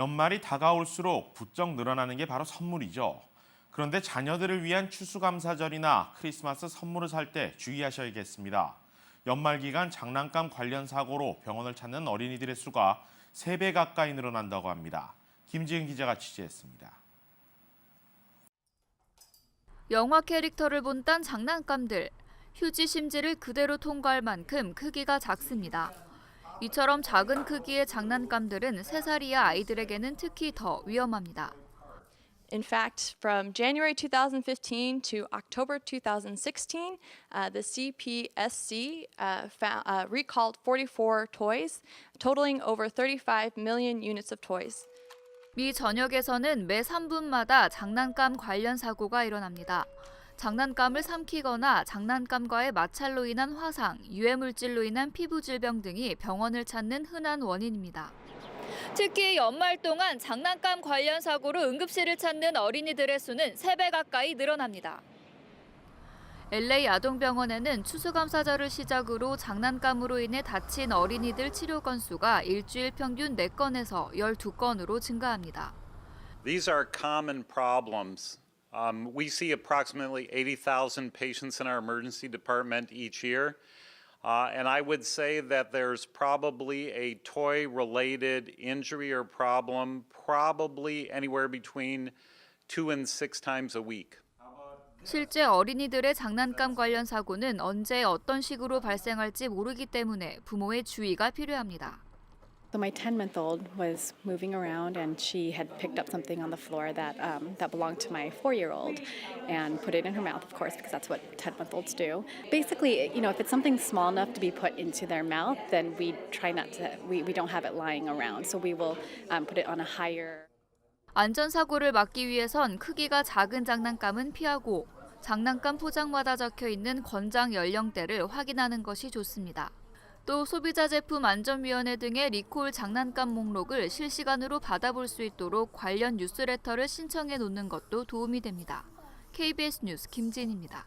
연말이 다가올수록 부쩍 늘어나는 게 바로 선물이죠. 그런데 자녀들을 위한 추수감사절이나 크리스마스 선물을 살 때 주의하셔야겠습니다. 연말 기간 장난감 관련 사고로 병원을 찾는 어린이들의 수가 3배 가까이 늘어난다고 합니다. 김지은 기자가 취재했습니다. 영화 캐릭터를 본딴 장난감들. 휴지 심지를 그대로 통과할 만큼 크기가 작습니다. 이처럼 작은 크기의 장난감들은 3살 이하 아이들에게는 특히 더 위험합니다. In fact, from January 2015 to October 2016, uh, the CPSC uh, found, uh, recalled 44 toys, totaling over 35 million units of toys. 미 전역에서는 매 3분마다 장난감 관련 사고가 일어납니다. 장난감을 삼키거나 장난감과의 마찰로 인한 화상, 유해물질로 인한 피부 질병 등이 병원을 찾는 흔한 원인입니다. 특히 연말 동안 장난감 관련 사고로 응급실을 찾는 어린이들의 수는 3배 가까이 늘어납니다. LA 아동병원에는 추수감사절을 시작으로 장난감으로 인해 다친 어린이들 치료 건수가 일주일 평균 4건에서 12건으로 증가합니다. These are common problems. Um, we see approximately 80,000 patients in our emergency department each year. Uh, and I would say that there's probably a toy related injury or problem, probably anywhere between two and six times a week. 실제 어린이들의 장난감 관련 사고는 언제 어떤 식으로 발생할지 모르기 때문에 부모의 주의가 필요합니다. So my 10-month-old was moving around, and she had picked up something on the floor that um, that belonged to my four-year-old, and put it in her mouth, of course, because that's what 10-month-olds do. Basically, you know, if it's something small enough to be put into their mouth, then we try not to. We, we don't have it lying around, so we will um, put it on a higher. 안전사고를 막기 위해선 크기가 작은 장난감은 피하고 장난감 포장마다 적혀 있는 권장 연령대를 확인하는 것이 좋습니다. 또 소비자 제품 안전위원회 등의 리콜 장난감 목록을 실시간으로 받아볼 수 있도록 관련 뉴스레터를 신청해 놓는 것도 도움이 됩니다. KBS 뉴스 김진입니다.